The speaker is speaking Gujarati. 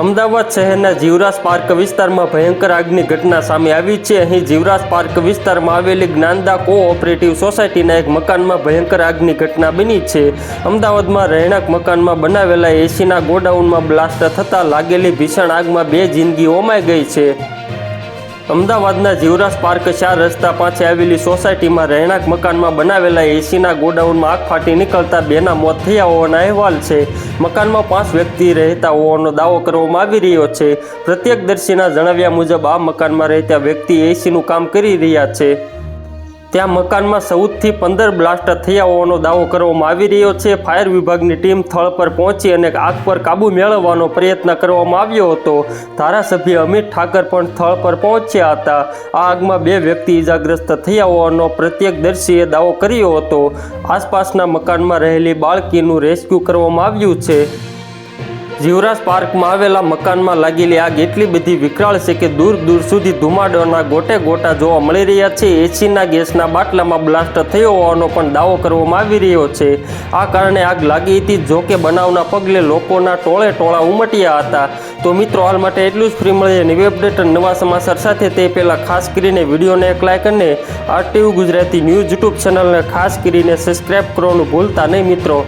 અમદાવાદ શહેરના જીવરાજ પાર્ક વિસ્તારમાં ભયંકર આગની ઘટના સામે આવી છે. અહીં જીવરાજ પાર્ક વિસ્તારમાં આવેલી જ્ઞાનદા કોઓપરેટિવ સોસાયટીના એક મકાનમાં ભયંકર આગની ઘટના બની છે. અમદાવાદમાં રહેણાંક મકાનમાં બનાવેલા એસીના ગોડાઉનમાં બ્લાસ્ટ થતાં લાગેલી ભીષણ આગમાં બે જિંદગી ઓમાઈ ગઈ છે. અમદાવાદના જીવરાજ પાર્ક ચાર રસ્તા પાસે આવેલી સોસાયટીમાં રહેણાંક મકાનમાં બનાવેલા એસીના ગોડાઉનમાં આગ ફાટી નીકળતા બેના મોત થયા હોવાના અહેવાલ છે. મકાનમાં પાંચ વ્યક્તિ રહેતા હોવાનો દાવો કરવામાં આવી રહ્યો છે. પ્રત્યક્ષદર્શીના જણાવ્યા મુજબ, આ મકાનમાં રહેતા વ્યક્તિ એસીનું કામ કરી રહ્યા છે. ત્યાં મકાનમાં ચૌદથી પંદર બ્લાસ્ટ થયા હોવાનો દાવો કરવામાં આવી રહ્યો છે. ફાયર વિભાગની ટીમ સ્થળ પર પહોંચી અને આગ પર કાબૂ મેળવવાનો પ્રયત્ન કરવામાં આવ્યો હતો. ધારાસભ્ય અમિત ઠાકર પણ સ્થળ પર પહોંચ્યા હતા. આ આગમાં બે વ્યક્તિ ઇજાગ્રસ્ત થયા હોવાનો પ્રત્યક્ષદર્શીએ દાવો કર્યો હતો. આસપાસના મકાનમાં રહેલી બાળકીનું રેસ્ક્યુ કરવામાં આવ્યું છે. જીવરાજ પાર્કમાં આવેલા મકાનમાં લાગેલી આગ એટલી બધી વિકરાળ છે કે દૂર દૂર સુધી ધુમાડાના ગોટે ગોટા જોવા મળી રહ્યા છે. એસીના ગેસના બાટલામાં બ્લાસ્ટ થયો હોવાનો પણ દાવો કરવામાં આવી રહ્યો છે. આ કારણે આગ લાગી હતી જો કે બનાવના પગલે લોકોના ટોળે ટોળા ઉમટ્યા હતા. તો મિત્રો, હાલ માટે એટલું જ. ફ્રી મળીએ નવી અપડેટ નવા સમાચાર સાથે. તે પહેલાં ખાસ કરીને વિડીયોને એક લાઇક અને આરટીયુ ગુજરાતી ન્યૂઝ યુટ્યુબ ચેનલને ખાસ કરીને સબસ્ક્રાઈબ કરવાનું ભૂલતા નહીં મિત્રો.